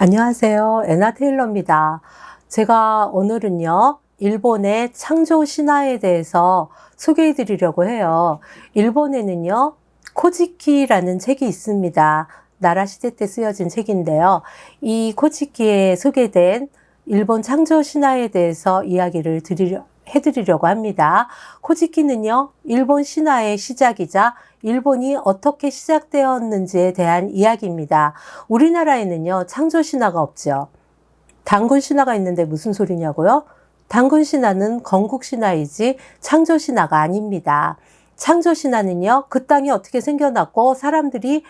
안녕하세요. 에나 테일러입니다. 제가 오늘은요, 일본의 창조 신화에 대해서 소개해 드리려고 해요. 일본에는요, 코지키라는 책이 있습니다. 나라 시대 때 쓰여진 책인데요. 이 코지키에 소개된 일본 창조 신화에 대해서 이야기를 드리려, 해드리려고 합니다. 코지키는요, 일본 신화의 시작이자 일본이 어떻게 시작되었는지에 대한 이야기입니다. 우리나라에는요, 창조 신화가 없죠. 단군 신화가 있는데 무슨 소리냐고요? 단군 신화는 건국 신화이지 창조 신화가 아닙니다. 창조 신화는요, 그 땅이 어떻게 생겨났고 사람들이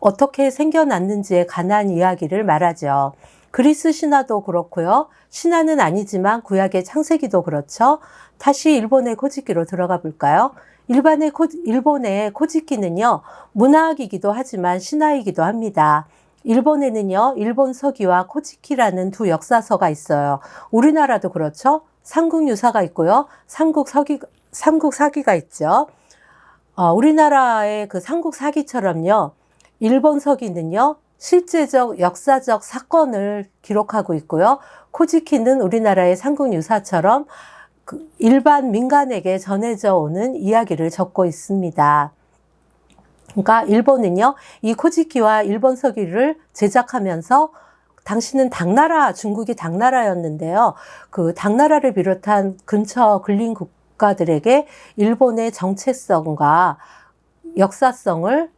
어떻게 생겨났는지에 관한 이야기를 말하죠. 그리스 신화도 그렇고요. 신화는 아니지만 구약의 창세기도 그렇죠. 다시 일본의 코지키로 들어가 볼까요? 일반의 코, 일본의 코지키는요, 문학이기도 하지만 신화이기도 합니다. 일본에는요, 일본 서기와 코지키라는 두 역사서가 있어요. 우리나라도 그렇죠. 삼국 유사가 있고요. 삼국 서기, 삼국 사기가 있죠. 어, 우리나라의 그 삼국 사기처럼요, 일본 서기는요, 실제적 역사적 사건을 기록하고 있고요. 코지키는 우리나라의 삼국유사처럼 그 일반 민간에게 전해져 오는 이야기를 적고 있습니다. 그러니까 일본은요, 이 코지키와 일본 서기를 제작하면서 당시는 당나라, 중국이 당나라였는데요. 그 당나라를 비롯한 근처 근린 국가들에게 일본의 정체성과 역사성을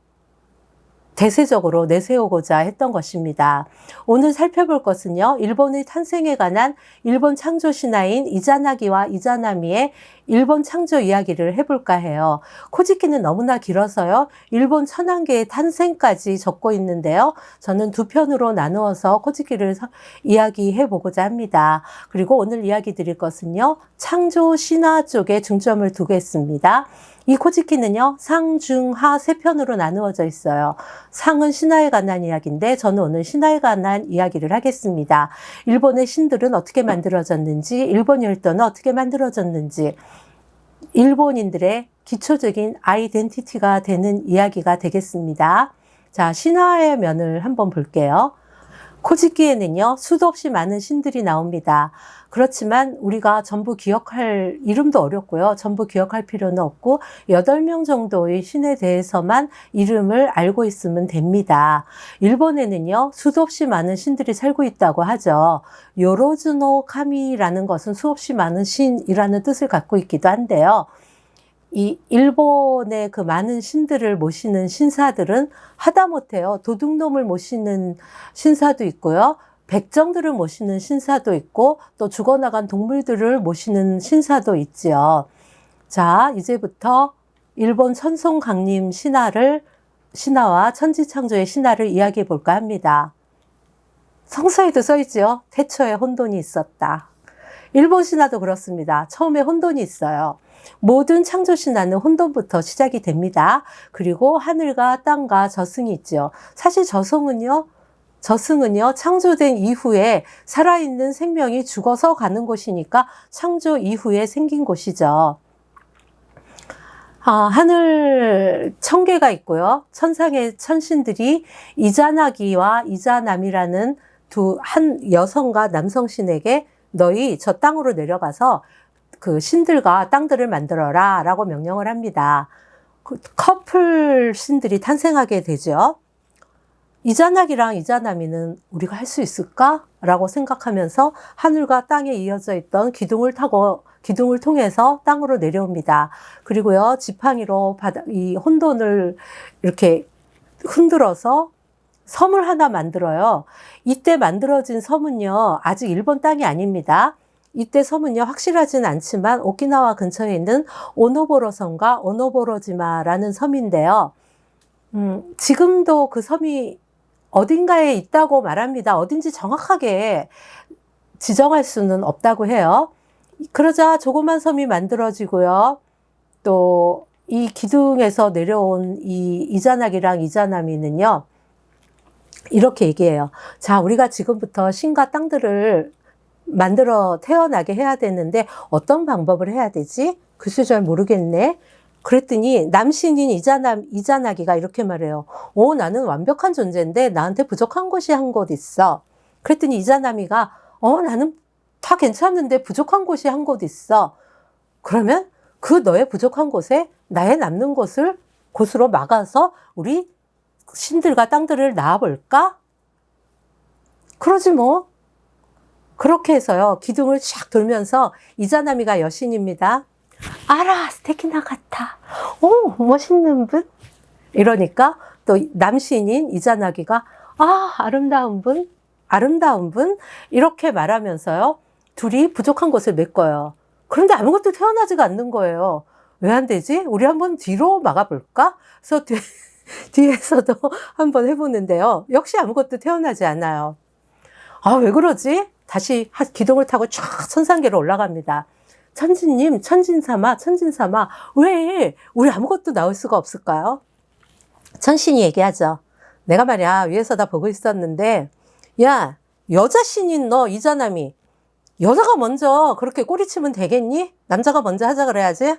대세적으로 내세우고자 했던 것입니다. 오늘 살펴볼 것은요, 일본의 탄생에 관한 일본 창조 신화인 이자나기와 이자나미의 일본 창조 이야기를 해볼까 해요. 코지키는 너무나 길어서요, 일본 천황계의 탄생까지 적고 있는데요. 저는 두 편으로 나누어서 코지키를 이야기해 보고자 합니다. 그리고 오늘 이야기 드릴 것은요, 창조 신화 쪽에 중점을 두겠습니다. 이 코지키는요, 상, 중, 하 세 편으로 나누어져 있어요. 상은 신화에 관한 이야기인데, 저는 오늘 신화에 관한 이야기를 하겠습니다. 일본의 신들은 어떻게 만들어졌는지, 일본 열도는 어떻게 만들어졌는지, 일본인들의 기초적인 아이덴티티가 되는 이야기가 되겠습니다. 자, 신화의 면을 한번 볼게요. 코지키에는요, 수도 없이 많은 신들이 나옵니다. 그렇지만 우리가 전부 기억할, 이름도 어렵고요. 전부 기억할 필요는 없고, 8명 정도의 신에 대해서만 이름을 알고 있으면 됩니다. 일본에는요, 수도 없이 많은 신들이 살고 있다고 하죠. 요로즈노 카미라는 것은 수없이 많은 신이라는 뜻을 갖고 있기도 한데요. 이 일본의 그 많은 신들을 모시는 신사들은 하다못해요. 도둑놈을 모시는 신사도 있고요. 백정들을 모시는 신사도 있고 또 죽어나간 동물들을 모시는 신사도 있지요. 자, 이제부터 일본 천송 강림 신화를 신화와 천지창조의 신화를 이야기해 볼까 합니다. 성서에도 써 있지요. 태초에 혼돈이 있었다. 일본 신화도 그렇습니다. 처음에 혼돈이 있어요. 모든 창조 신화는 혼돈부터 시작이 됩니다. 그리고 하늘과 땅과 저승이 있죠. 사실 저승은요, 저승은요, 창조된 이후에 살아있는 생명이 죽어서 가는 곳이니까 창조 이후에 생긴 곳이죠. 아, 하늘 천개가 있고요. 천상의 천신들이 이자나기와 이자남이라는 두 한 여성과 남성 신에게 너희 저 땅으로 내려가서 그 신들과 땅들을 만들어라 라고 명령을 합니다. 그 커플 신들이 탄생하게 되죠. 이자낙이랑 이자나미는 우리가 할 수 있을까? 라고 생각하면서 하늘과 땅에 이어져 있던 기둥을 타고 기둥을 통해서 땅으로 내려옵니다. 그리고요, 지팡이로 바다, 이 혼돈을 이렇게 흔들어서 섬을 하나 만들어요. 이때 만들어진 섬은요, 아직 일본 땅이 아닙니다. 이때 섬은요, 확실하진 않지만 오키나와 근처에 있는 오노보로 섬과 오노보로지마라는 섬인데요. 음, 지금도 그 섬이 어딘가에 있다고 말합니다. 어딘지 정확하게 지정할 수는 없다고 해요. 그러자 조그만 섬이 만들어지고요. 또 이 기둥에서 내려온 이 이자낙이랑 이자나미는요. 이렇게 얘기해요. 자, 우리가 지금부터 신과 땅들을 만들어 태어나게 해야 되는데 어떤 방법을 해야 되지? 글쎄 잘 모르겠네. 그랬더니 남신인 이자나, 이자나기가 이렇게 말해요. 오, 나는 완벽한 존재인데 나한테 부족한 것이 한 곳 있어. 그랬더니 이자나미가 어 나는 다 괜찮은데 부족한 곳이 한 곳 있어. 그러면 그 너의 부족한 곳에 나의 남는 곳을 곳으로 막아서 우리 신들과 땅들을 낳아볼까? 그러지 뭐. 그렇게 해서요, 기둥을 쫙 돌면서 이자나미가 여신입니다. 아라, 스테키나 같아. 오, 멋있는 분? 이러니까 또 남신인 이자나기가 아, 아름다운 분? 아름다운 분? 이렇게 말하면서요, 둘이 부족한 곳을 메꿔요. 그런데 아무것도 태어나지가 않는 거예요. 왜 안 되지? 우리 한번 뒤로 막아볼까? 그래서 뒤, 뒤에서도 한번 해보는데요. 역시 아무것도 태어나지 않아요. 아, 왜 그러지? 다시 하- 기둥을 타고 쫙 천상계로 올라갑니다. 천진님, 천진삼아, 천진삼아, 왜 우리 아무것도 나올 수가 없을까요? 천신이 얘기하죠. 내가 말이야, 위에서 다 보고 있었는데, 야, 여자 신인 너, 이자남이. 여자가 먼저 그렇게 꼬리치면 되겠니? 남자가 먼저 하자 그래야지?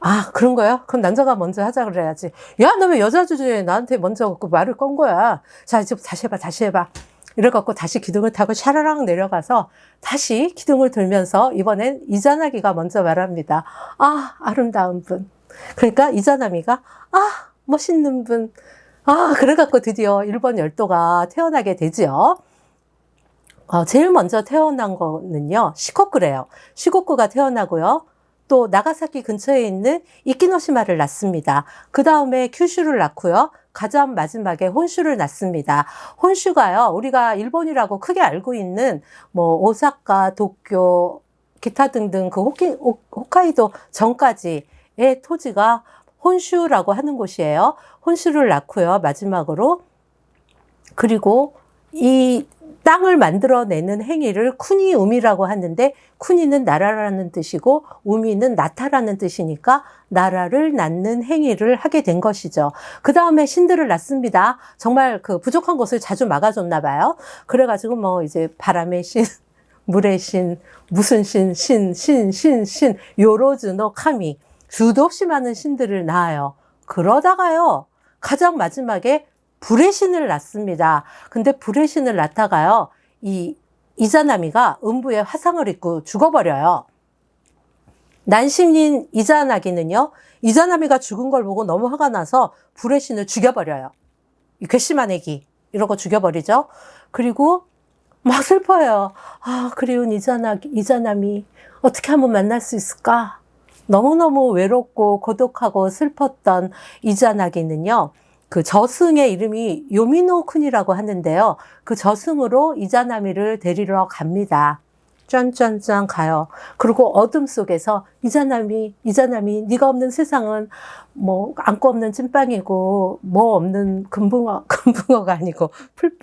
아, 그런 거요? 그럼 남자가 먼저 하자 그래야지. 야, 너 왜 여자 주제에 나한테 먼저 그 말을 건 거야? 자, 이제 다시 해봐, 다시 해봐. 이래갖고 다시 기둥을 타고 샤라랑 내려가서 다시 기둥을 돌면서 이번엔 이자나기가 먼저 말합니다. 아, 아름다운 분. 그러니까 이자나미가 아, 멋있는 분. 아, 그래갖고 드디어 일본 열도가 태어나게 되지요. 어, 제일 먼저 태어난 거는요, 시코쿠래요. 시코쿠가 태어나고요. 또 나가사키 근처에 있는 이키노시마를 낳습니다. 그 다음에 큐슈를 낳고요. 가장 마지막에 혼슈를 낳습니다. 혼슈가요, 우리가 일본이라고 크게 알고 있는 뭐 오사카, 도쿄, 기타 등등 그 호키, 호- 홋카이도 전까지의 토지가 혼슈라고 하는 곳이에요. 혼슈를 낳고요, 마지막으로. 그리고 이 땅을 만들어내는 행위를 쿠니움이라고 하는데 쿠니는 나라라는 뜻이고 우미는 나타라는 뜻이니까 나라를 낳는 행위를 하게 된 것이죠. 그 다음에 신들을 낳습니다. 정말 그 부족한 것을 자주 막아줬나 봐요. 그래가지고 뭐 이제 바람의 신, 물의 신, 무슨 신, 신, 신, 신, 신, 요로즈노 카미 수도 없이 많은 신들을 낳아요. 그러다가요 가장 마지막에 불의 신을 낳습니다. 근데 불의 신을 낳다가요, 이 이자나미가 음부에 화상을 입고 죽어버려요. 난신인 이자나기는요, 이자나미가 죽은 걸 보고 너무 화가 나서 불의 신을 죽여버려요. 이 괘씸한 애기. 이러고 죽여버리죠. 그리고 막 슬퍼요. 아, 그리운 이자나, 이자남이 어떻게 한번 만날 수 있을까? 너무너무 외롭고 고독하고 슬펐던 이자나기는요, 그 저승의 이름이 요미노쿤이라고 하는데요. 그 저승으로 이자나미를 데리러 갑니다. 짠짠짠 가요. 그리고 어둠 속에서 이자나미, 이자나미, 네가 없는 세상은 뭐 안고 없는 찐빵이고 뭐 없는 금붕어, 금붕어가 아니고 풀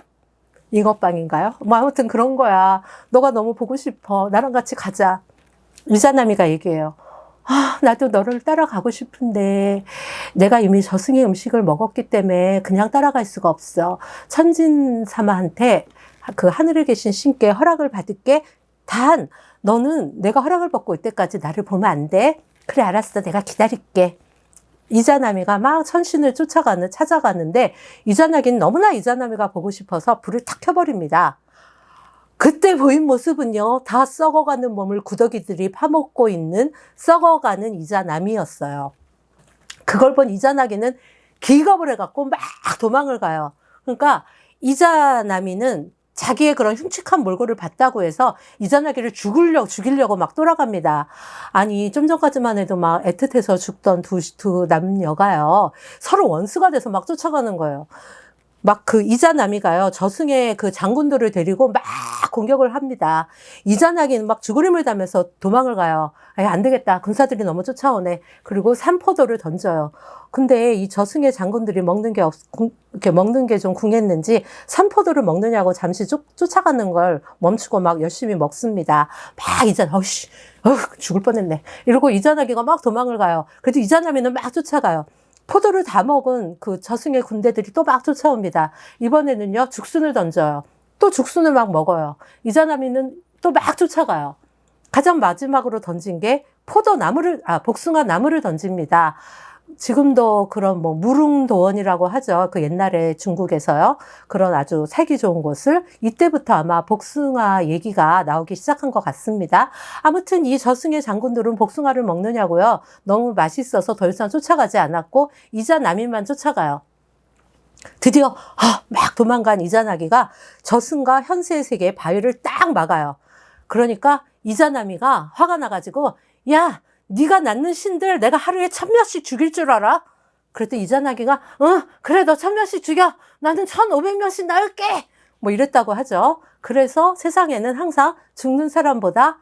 잉어빵인가요? 뭐 아무튼 그런 거야. 너가 너무 보고 싶어. 나랑 같이 가자. 이자나미가 얘기해요. 아, 나도 너를 따라가고 싶은데 내가 이미 저승의 음식을 먹었기 때문에 그냥 따라갈 수가 없어. 천진 사마한테 그 하늘에 계신 신께 허락을 받을게. 단 너는 내가 허락을 받고 올 때까지 나를 보면 안 돼. 그래 알았어. 내가 기다릴게. 이자나미가 막 천신을 쫓아가는 찾아가는데 이자나기는 너무나 이자나미가 보고 싶어서 불을 탁 켜버립니다. 그때 보인 모습은요, 다 썩어가는 몸을 구더기들이 파먹고 있는 썩어가는 이자남이었어요. 그걸 본 이자나기는 기겁을 해갖고 막 도망을 가요. 그러니까 이자남이는 자기의 그런 흉측한 몰골을 봤다고 해서 이자나기를 죽으려고, 죽이려고 막 돌아갑니다. 아니, 좀 전까지만 해도 막 애틋해서 죽던 두, 두 남녀가요, 서로 원수가 돼서 막 쫓아가는 거예요. 막 그 이자나미가요, 저승의 그 장군들을 데리고 막 공격을 합니다. 이자나기는 막 죽으림을 담면서 도망을 가요. 아예 안 되겠다. 군사들이 너무 쫓아오네. 그리고 산포도를 던져요. 근데 이 저승의 장군들이 먹는 게 없, 궁- 이렇게 먹는 게 좀 궁했는지 산포도를 먹느냐고 잠시 쫓, 쫓아가는 걸 멈추고 막 열심히 먹습니다. 막 이자나, 어씨, 어 죽을 뻔했네. 이러고 이자나기가 막 도망을 가요. 그래도 이자나미는 막 쫓아가요. 포도를 다 먹은 그 저승의 군대들이 또 막 쫓아옵니다. 이번에는요, 죽순을 던져요. 또 죽순을 막 먹어요. 이자나미는 또 막 쫓아가요. 가장 마지막으로 던진 게 포도 나무를, 아, 복숭아 나무를 던집니다. 지금도 그런 뭐 무릉도원이라고 하죠. 그 옛날에 중국에서요. 그런 아주 살기 좋은 곳을 이때부터 아마 복숭아 얘기가 나오기 시작한 것 같습니다. 아무튼 이 저승의 장군들은 복숭아를 먹느냐고요. 너무 맛있어서 더 이상 쫓아가지 않았고 이자나미만 쫓아가요. 드디어 아, 막 도망간 이자나기가 저승과 현세의 세계의 바위를 딱 막아요. 그러니까 이자나미가 화가 나가지고 야 네가 낳는 신들 내가 하루에 천 명씩 죽일 줄 알아? 그랬더니 이자나기가 어 그래 너 천 명씩 죽여 나는 천 오백 명씩 낳을게 뭐 이랬다고 하죠. 그래서 세상에는 항상 죽는 사람보다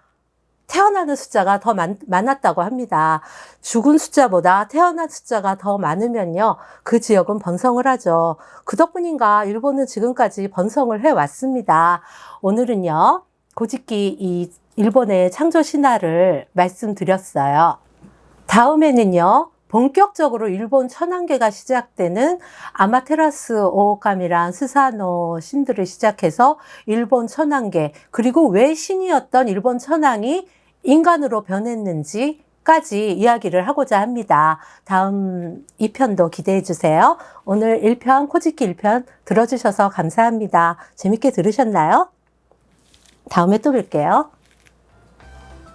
태어나는 숫자가 더 많, 많았다고 합니다. 죽은 숫자보다 태어난 숫자가 더 많으면요, 그 지역은 번성을 하죠. 그 덕분인가 일본은 지금까지 번성을 해왔습니다. 오늘은요, 고집기 이 일본의 창조 신화를 말씀드렸어요. 다음에는요, 본격적으로 일본 천황계가 시작되는 아마테라스 오오카미란 스사노 신들을 시작해서 일본 천황계, 그리고 왜 신이었던 일본 천황이 인간으로 변했는지까지 이야기를 하고자 합니다. 다음 2편도 기대해 주세요. 오늘 1편, 코지키 1편 들어주셔서 감사합니다. 재밌게 들으셨나요? 다음에 또 뵐게요.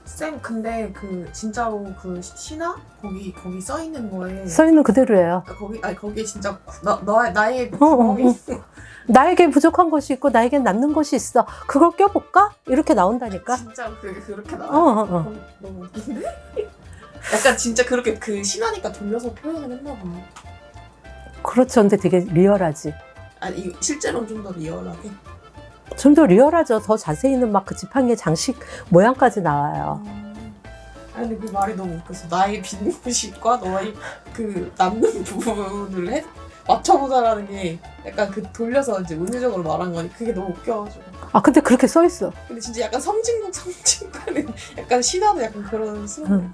쌤 근데 그 진짜로 그 시- 신화 거기 거기 써 있는 거에 써 있는 그대로예요. 아, 거기 아니 거기에 진짜 나, 나 나의 어, 어, 구멍이 어. 나에게 부족한 것이 있고 나에겐 남는 것이 있어. 그걸 껴볼까? 이렇게 나온다니까. 진짜 그 그렇게 나. 어, 어, 어. 너무, 웃긴데? 약간 진짜 그렇게 그 신화니까 돌려서 표현을 했나 봐. 그렇죠. 근데 되게 리얼하지. 아니 실제로는 좀 더 리얼하게. 좀 더 리얼하죠. 더 자세히는 막 그 지팡이의 장식 모양까지 나와요. 아니 그 말이 너무 웃겼어. 나의 빈 곳과 너의 그 남는 부분을 해 맞춰보자라는 게 약간 그 돌려서 이제 은유적으로 말한 거니 그게 너무 웃겨가지고. 아, 근데 그렇게 써 있어. 근데 진짜 약간 성진국 성진국은 약간 신화도 약간 그런 수. 응.